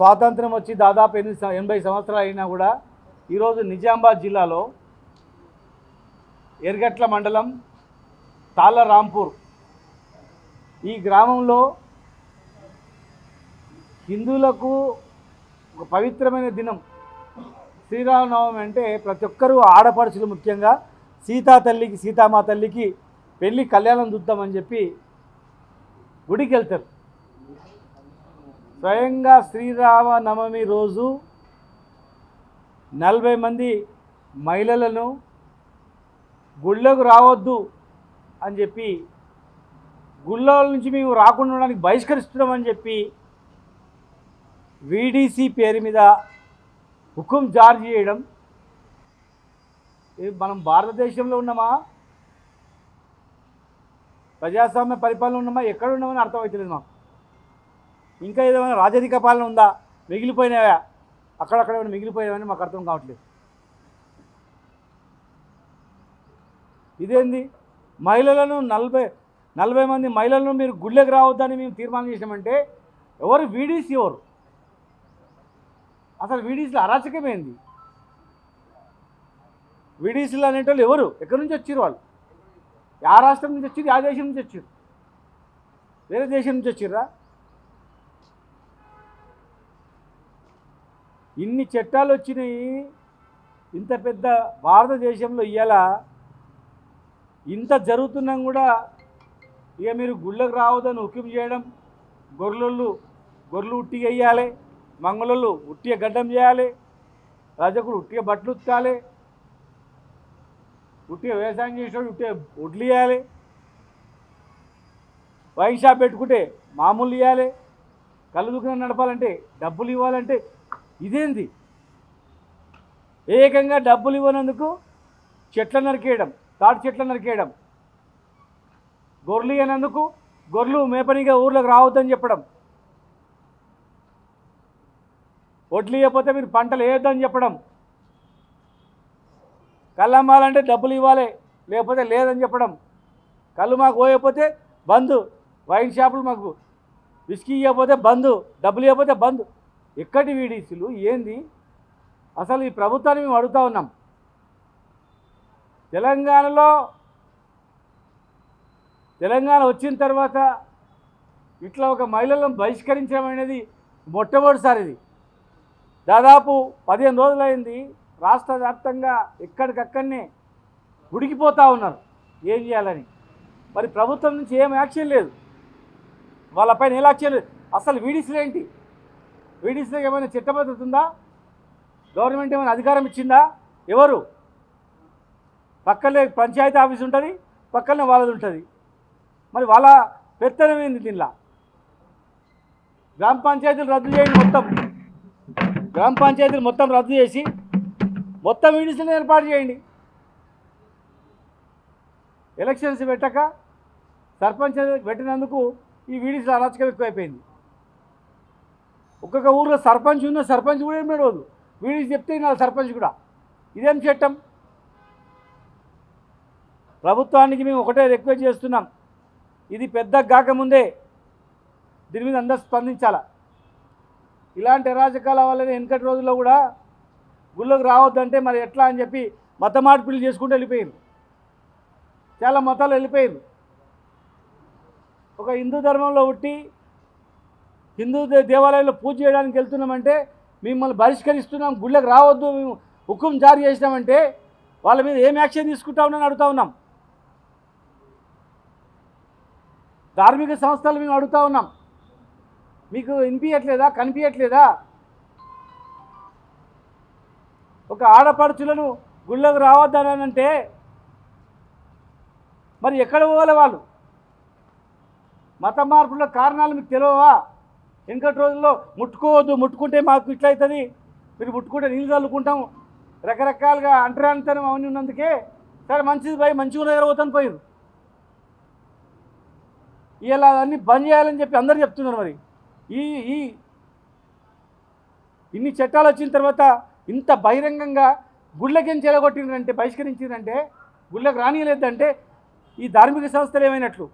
స్వాతంత్రం వచ్చి దాదాపు ఎనిమిది ఎనభై సంవత్సరాలు అయినా కూడా ఈరోజు నిజామాబాద్ జిల్లాలో ఎర్గట్ల మండలం తాళ్ళరాంపూర్ ఈ గ్రామంలో హిందువులకు ఒక పవిత్రమైన దినం. శ్రీరామనవమి అంటే ప్రతి ఒక్కరూ ఆడపడుచులు ముఖ్యంగా సీతా తల్లికి సీతామా తల్లికి పెళ్ళి కళ్యాణం చూద్దామని చెప్పి గుడికి వెళ్తారు స్వయంగా శ్రీరామ నవమి రోజు నలభై మంది మహిళలను గుళ్ళకు రావద్దు అని చెప్పి గుళ్ళ నుంచి మేము రాకుండా ఉండడానికి బహిష్కరిస్తున్నామని చెప్పి వీడీసీ పేరు మీద హుకుం జారీ చేయడం. ఇది మనం భారతదేశంలో ఉన్నామా? ప్రజాస్వామ్య పరిపాలన ఉన్నామా? ఎక్కడ ఉన్నామని అర్థమవుతుంది మాకు. ఇంకా ఏదైనా రాజధిక పాలన ఉందా? మిగిలిపోయినాయా అక్కడక్కడ ఏమైనా మిగిలిపోయావని మాకు అర్థం కావట్లేదు. ఇదేంది? మహిళలను నలభై నలభై మంది మహిళలను మీరు గుళ్ళకి రావద్దని మేము తీర్మానం చేసినామంటే ఎవరు? వీడీసీ ఎవరు? అసలు వీడీసీలో అరాచకమైంది వీడీసీలు అనేటోళ్ళు ఎవరు? ఎక్కడి నుంచి వచ్చారు వాళ్ళు? ఆ రాష్ట్రం నుంచి వచ్చారు ఆ దేశం నుంచి వచ్చారు? వేరే దేశం నుంచి వచ్చిర్రా ఇన్ని చట్టాలు వచ్చినాయి ఇంత పెద్ద భారతదేశంలో ఇవాళ ఇంత జరుగుతున్నా కూడా ఇక మీరు గుళ్ళకు రావద్దని హుకిం చేయడం గొర్రెలు గొర్రెలు ఉట్టిగా వేయాలి మంగళోళ్ళు ఉట్టిగా గడ్డం చేయాలి రజకుడు ఉట్టిగా బట్టలు ఉతకాలి ఉట్టిగా వ్యవసాయం చేసేవాడు ఉట్టిగా వడ్లు ఇవ్వాలి వైన్ షాప్ పెట్టుకుంటే మామూలు ఇవ్వాలి కళ్ళు దుకాణం నడపాలంటే డబ్బులు ఇవ్వాలంటే ఇదేంది? ఏకంగా డబ్బులు ఇవ్వనందుకు చెట్ల నరికేయడం తాటి చెట్ల నరికేయడం. గొర్రెలు ఇవ్వనందుకు గొర్రెలు మేపనిగా ఊర్లోకి రావద్దని చెప్పడం. వడ్లు ఇవ్వకపోతే మీరు పంటలు వేయొద్దని చెప్పడం. కళ్ళు అమ్మాలంటే డబ్బులు ఇవ్వాలి లేకపోతే లేదని చెప్పడం. కళ్ళు మాకు పోయకపోతే బంద్. వైన్ షాపులు మాకు విస్కీ ఇవ్వకపోతే బంద్ డబ్బులు ఇవ్వకపోతే బంద్. ఎక్కడి వీడీసీలు ఏంది? అసలు ఈ ప్రభుత్వాన్ని మేము అడుగుతూ ఉన్నాం. తెలంగాణలో తెలంగాణ వచ్చిన తర్వాత ఇట్లా ఒక మహిళలను బహిష్కరించడం అనేది మొట్టమొదటిసారి ఇది దాదాపు పదిహేను రోజులైంది రాష్ట్ర వ్యాప్తంగా ఎక్కడికక్కడనే ఉడికిపోతూ ఉన్నారు. ఏం చేయాలని? మరి ప్రభుత్వం నుంచి ఏం యాక్షన్ లేదు? వాళ్ళపైన ఏ యాక్షన్ లేదు? అసలు వీడీసీలు ఏంటి? వీడీసీలో ఏమైనా చట్టబద్ధత ఉందా? గవర్నమెంట్ ఏమైనా అధికారం ఇచ్చిందా? ఎవరు? పక్కనే పంచాయతీ ఆఫీస్ ఉంటుంది పక్కనే వాళ్ళది ఉంటుంది. మరి వాళ్ళ పెత్తనమైంది దీనిలా? గ్రామ పంచాయతీలు రద్దు చేయండి మొత్తం. గ్రామ పంచాయతీలు మొత్తం రద్దు చేసి మొత్తం వీడియోస్ని ఏర్పాటు చేయండి. ఎలక్షన్స్ పెట్టక సర్పంచ్ పెట్టినందుకు ఈ వీడియోస్లో అరాచకం ఎక్కువైపోయింది. ఒక్కొక్క ఊరిలో సర్పంచ్ ఉన్న సర్పంచ్ కూడా ఏం నడవదు వీడికి చెప్తే నా సర్పంచ్ కూడా. ఇదేం చట్టం? ప్రభుత్వానికి మేము ఒకటే రిక్వెస్ట్ చేస్తున్నాం. ఇది పెద్ద కాకముందే దీని మీద అందరూ స్పందించాల? ఇలాంటి అరాజకాల వల్లనే వెనకటి రోజుల్లో కూడా గుళ్ళోకి రావద్దంటే మరి ఎట్లా అని చెప్పి మత మార్పిడి చేసుకుంటూ వెళ్ళిపోయారు చాలా మతాలు వెళ్ళిపోయారు ఒక హిందూ ధర్మంలో పుట్టి హిందూ దేవాలయంలో పూజ చేయడానికి వెళ్తున్నామంటే మిమ్మల్ని బహిష్కరిస్తున్నాం గుళ్ళకి రావద్దు మేము హుకుం జారీ చేసినామంటే వాళ్ళ మీద ఏం యాక్షన్ తీసుకుంటా ఉన్నాను అడుగుతా ఉన్నాం. ధార్మిక సంస్థలు మేము అడుగుతా ఉన్నాం. మీకు వినిపించట్లేదా? కనిపించట్లేదా? ఒక ఆడపడుచులను గుళ్ళకు రావద్దని అంటే మరి ఎక్కడ పోవాలి వాళ్ళు? మత మార్పుల కారణాలు మీకు తెలియవా? వెనకటి రోజుల్లో ముట్టుకోవద్దు ముట్టుకుంటే మాకు ఇట్లా అవుతుంది మీరు ముట్టుకుంటే నీళ్ళు చల్లుకుంటాం. రకరకాలుగా అంటరానితనం అవన్నీ ఉన్నందుకే సరే మంచిది పోయి మంచిగా దగ్గర పోతాను పోయారు ఇలా అన్నీ బంద్ చేయాలని చెప్పి అందరు చెప్తున్నారు మరి. ఈ ఈ ఇన్ని చట్టాలు వచ్చిన తర్వాత ఇంత బహిరంగంగా గుళ్ళకేం చెలగొట్టిందంటే బహిష్కరించిందంటే గుళ్ళకు రానియలేదంటే ఈ ధార్మిక సంస్థలు ఏమైనట్లు?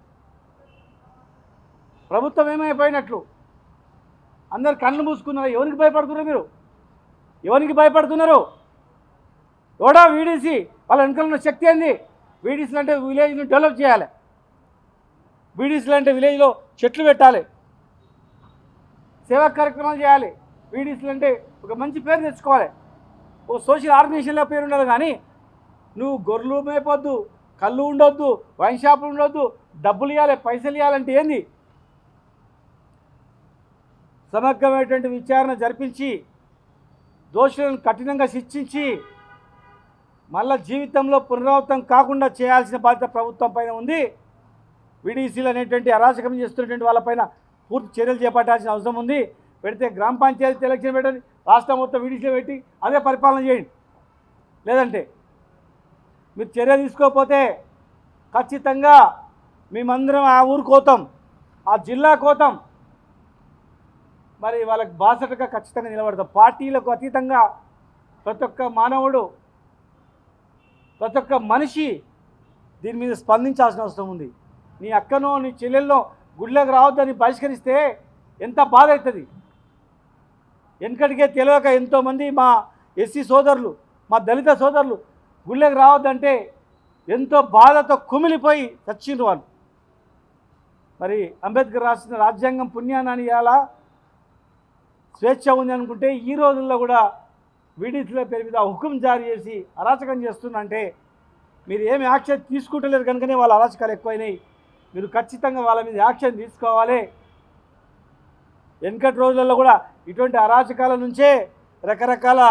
ప్రభుత్వం ఏమైపోయినట్లు? అందరు కళ్ళు మూసుకున్నారు? ఎవరికి భయపడుతున్నారు మీరు? ఎవరికి భయపడుతున్నారు? ఎవడా వీడీసీ వాళ్ళ వెనకాల ఉన్న శక్తి ఏంది? వీడీసీలు అంటే విలేజ్ని డెవలప్ చేయాలి. వీడీసీలు అంటే విలేజ్లో చెట్లు పెట్టాలి. సేవా కార్యక్రమాలు చేయాలి. వీడీసీలు అంటే ఒక మంచి పేరు తెచ్చుకోవాలి. ఓ సోషల్ ఆర్గనైజేషన్లో పేరు ఉండదు కానీ నువ్వు గొర్రెలు మేపొద్దు కళ్ళు ఉండొద్దు వైన్ షాపులు ఉండొద్దు డబ్బులు ఇవ్వాలి పైసలు ఇవ్వాలంటే ఏంది? సమగ్రమైనటువంటి విచారణ జరిపించి దోషులను కఠినంగా శిక్షించి మళ్ళా జీవితంలో పునరావృతం కాకుండా చేయాల్సిన బాధ్యత ప్రభుత్వం పైన ఉంది. విడిసీలు అనేటువంటి అరాచకం చేస్తున్నటువంటి వాళ్ళపైన పూర్తి చర్యలు చేపట్టాల్సిన అవసరం ఉంది. పెడితే గ్రామ పంచాయతీ ఎలక్షన్ పెట్టండి రాష్ట్రం మొత్తం విడిసీలు పెట్టి అదే పరిపాలన చేయండి. లేదంటే మీరు చర్య తీసుకోకపోతే ఖచ్చితంగా మేమందరం ఆ ఊరు కోతాం ఆ జిల్లా కోతాం మరి వాళ్ళకి బాసటగా ఖచ్చితంగా నిలబడతాం. పార్టీలకు అతీతంగా ప్రతి ఒక్క మానవుడు ప్రతి ఒక్క మనిషి దీని మీద స్పందించాల్సిన అవసరం ఉంది. నీ అక్కనో నీ చెల్లెల్లో గుళ్ళకి రావద్దని బహిష్కరిస్తే ఎంత బాధ అవుతుంది? వెనకటికే తెలియక ఎంతోమంది మా ఎస్సీ సోదరులు మా దళిత సోదరులు గుళ్ళకి రావద్దంటే ఎంతో బాధతో కుమిలిపోయి చచ్చిండ్రు వాళ్ళు. మరి అంబేద్కర్ రాసిన రాజ్యాంగం పుణ్యాన్ని ఇవాళ స్వేచ్ఛ ఉంది అనుకుంటే ఈ రోజుల్లో కూడా వీడితుల పేరు మీద హుకుం జారీ చేసి అరాచకం చేస్తుందంటే మీరు ఏమి యాక్షన్ తీసుకుంటలేరు కనుకనే వాళ్ళ అరాచకాలు ఎక్కువైనాయి. మీరు ఖచ్చితంగా వాళ్ళ మీద యాక్షన్ తీసుకోవాలి. వెనకటి రోజులలో కూడా ఇటువంటి అరాచకాల నుంచే రకరకాల